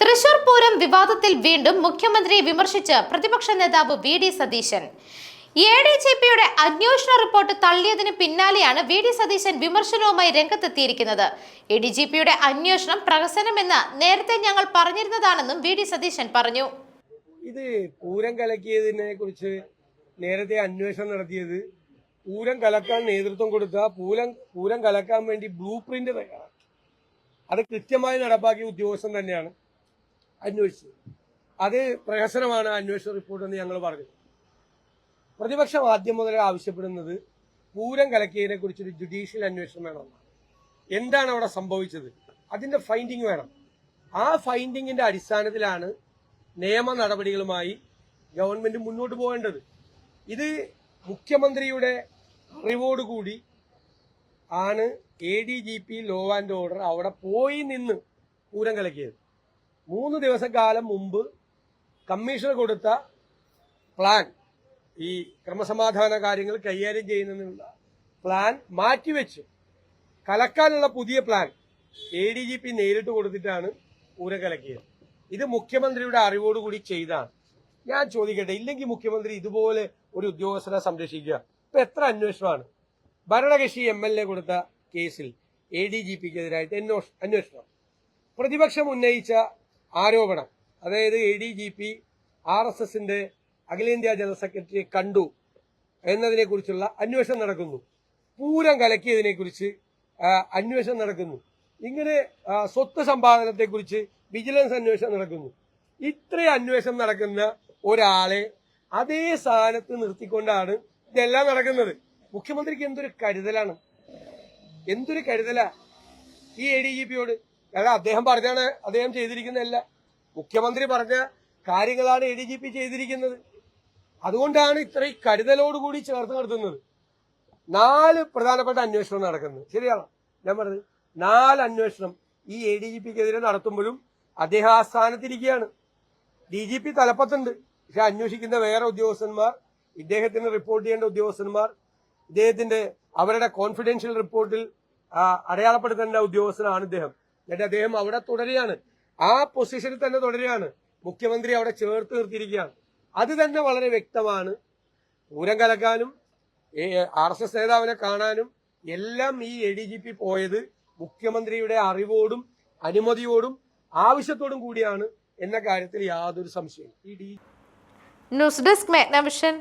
തൃശൂർ പൂരം വിവാദത്തിൽ വീണ്ടും മുഖ്യമന്ത്രിയെ വിമർശിച്ച് പ്രതിപക്ഷ നേതാവ് V D Satheesan. A D G പിയുടെ അന്വേഷണ റിപ്പോർട്ട് തള്ളിയതിന് പിന്നാലെയാണ് വി ഡി സതീശൻ വിമർശനവുമായി രംഗത്തെത്തിയിരിക്കുന്നത്. എ ഡി ജി പിയുടെ അന്വേഷണം പ്രഹസനമെന്ന് നേരത്തെ ഞങ്ങൾ പറഞ്ഞിരുന്നതാണെന്നും വി ഡി സതീശൻ പറഞ്ഞു. ഇത് പൂരം കലക്കിയതിനെ കുറിച്ച് നേരത്തെ അന്വേഷണം നടത്തിയത് പൂരം കലക്കാൻ നേതൃത്വം കൊടുത്ത പൂരം പൂരം കലക്കാൻ വേണ്ടി ബ്ലൂ പ്രിന്റ് തയ്യാറാക്കി. അത് കൃത്യമായി നടപ്പാക്കിയ ഉദ്യോഗസ്ഥൻ തന്നെയാണ്. അന്വേഷിച്ചത് അത് പ്രഹസനമാണ് അന്വേഷണ റിപ്പോർട്ട് എന്ന് ഞങ്ങൾ പറഞ്ഞു പ്രതിപക്ഷം ആദ്യം മുതലേ ആവശ്യപ്പെടുന്നത് പൂരം കലക്കിയതിനെ കുറിച്ചൊരു ജുഡീഷ്യൽ അന്വേഷണം വേണമെന്നാണ് എന്താണ് അവിടെ സംഭവിച്ചത്? അതിന്റെ ഫൈൻഡിങ് വേണം. ആ ഫൈൻഡിങ്ങിന്റെ അടിസ്ഥാനത്തിലാണ് നിയമ നടപടികളുമായി ഗവൺമെന്റ് മുന്നോട്ട് പോകേണ്ടത്. ഇത് മുഖ്യമന്ത്രിയുടെ അറിവോടുകൂടി ആണ് A D G P law and order അവിടെ പോയി നിന്ന് പൂരം കലക്കിയത്. മൂന്ന് ദിവസം കാലം മുമ്പ് കമ്മീഷണർ കൊടുത്ത പ്ലാൻ ഈ ക്രമസമാധാന കാര്യങ്ങൾ കൈകാര്യം ചെയ്യുന്നതിനുള്ള പ്ലാൻ മാറ്റിവെച്ച് കലക്കാനുള്ള പുതിയ plan A D G P നേരിട്ട് കൊടുത്തിട്ടാണ് പൂരം കലക്കിയത് ഇത് മുഖ്യമന്ത്രിയുടെ അറിവോടുകൂടി ചെയ്താണ്. ഞാൻ ചോദിക്കട്ടെ ഇല്ലെങ്കിൽ മുഖ്യമന്ത്രി ഇതുപോലെ ഒരു ഉദ്യോഗസ്ഥനെ സംരക്ഷിക്കുക. ഇപ്പൊ എത്ര അന്വേഷണമാണ്? ഭരണകക്ഷി എം എൽ എ കൊടുത്ത കേസിൽ എ ഡി ജി പിക്കെതിരായിട്ട് അന്വേഷണം. പ്രതിപക്ഷം ഉന്നയിച്ച ആരോപണം. അതായത് A D G P R S എസിന്റെ അഖിലേന്ത്യാ ജനറൽ സെക്രട്ടറിയെ കണ്ടു എന്നതിനെ കുറിച്ചുള്ള അന്വേഷണം നടക്കുന്നു. പൂരം കലക്കിയതിനെ കുറിച്ച് അന്വേഷണം നടക്കുന്നു. ഇങ്ങനെ സ്വത്ത് സമ്പാദനത്തെക്കുറിച്ച് വിജിലൻസ് അന്വേഷണം നടക്കുന്നു. ഇത്രയും അന്വേഷണം നടക്കുന്ന ഒരാളെ അതേ സ്ഥാനത്ത് നിർത്തിക്കൊണ്ടാണ് ഇതെല്ലാം നടക്കുന്നത്. മുഖ്യമന്ത്രിക്ക് എന്തൊരു കരുതലാണ്? എന്തൊരു കരുതലാ ഈ എ ഡി ജി പിയോട് കാരണം അദ്ദേഹം പറഞ്ഞാണ് അദ്ദേഹം ചെയ്തിരിക്കുന്നതല്ല. മുഖ്യമന്ത്രി പറഞ്ഞ കാര്യങ്ങളാണ് എ ചെയ്തിരിക്കുന്നത്. അതുകൊണ്ടാണ് ഇത്രയും കരുതലോടുകൂടി ചേർത്ത് നിർത്തുന്നത് നാല് പ്രധാനപ്പെട്ട അന്വേഷണം നടക്കുന്നത് ശരിയാണോ? ഞാൻ പറഞ്ഞത് നാല് അന്വേഷണം ഈ എ ഡി ജി പിക്കെതിരെ നടത്തുമ്പോഴും അദ്ദേഹം ആ സ്ഥാനത്തിരിക്കുകയാണ്. ഡി ജി പി തലപ്പത്തുണ്ട്. പക്ഷെ അന്വേഷിക്കുന്ന വേറെ ഉദ്യോഗസ്ഥന്മാർ ഇദ്ദേഹത്തിന് റിപ്പോർട്ട് ചെയ്യേണ്ട ഉദ്യോഗസ്ഥന്മാർ ഇദ്ദേഹത്തിന്റെ അവരുടെ കോൺഫിഡൻഷ്യൽ റിപ്പോർട്ടിൽ അടയാളപ്പെടുത്തേണ്ട ഉദ്യോഗസ്ഥനാണ് ഇദ്ദേഹം. എന്നിട്ട് അദ്ദേഹം അവിടെ തുടരുകയാണ്. ആ പൊസിഷനിൽ തന്നെ തുടരുകയാണ്. മുഖ്യമന്ത്രി അവിടെ ചേർത്ത് നിർത്തിയിരിക്കുകയാണ്. അത് തന്നെ വളരെ വ്യക്തമാണ്. പൂരം കലക്കാനും ആർ എസ് എസ് നേതാവിനെ കാണാനും എല്ലാം ഈ എ ഡി ജി പി പോയത് മുഖ്യമന്ത്രിയുടെ അറിവോടും അനുമതിയോടും ആവശ്യത്തോടും കൂടിയാണ് എന്ന കാര്യത്തിൽ യാതൊരു സംശയവും ന്യൂസ് ഡെസ്ക് മേഘ്നവിഷൻ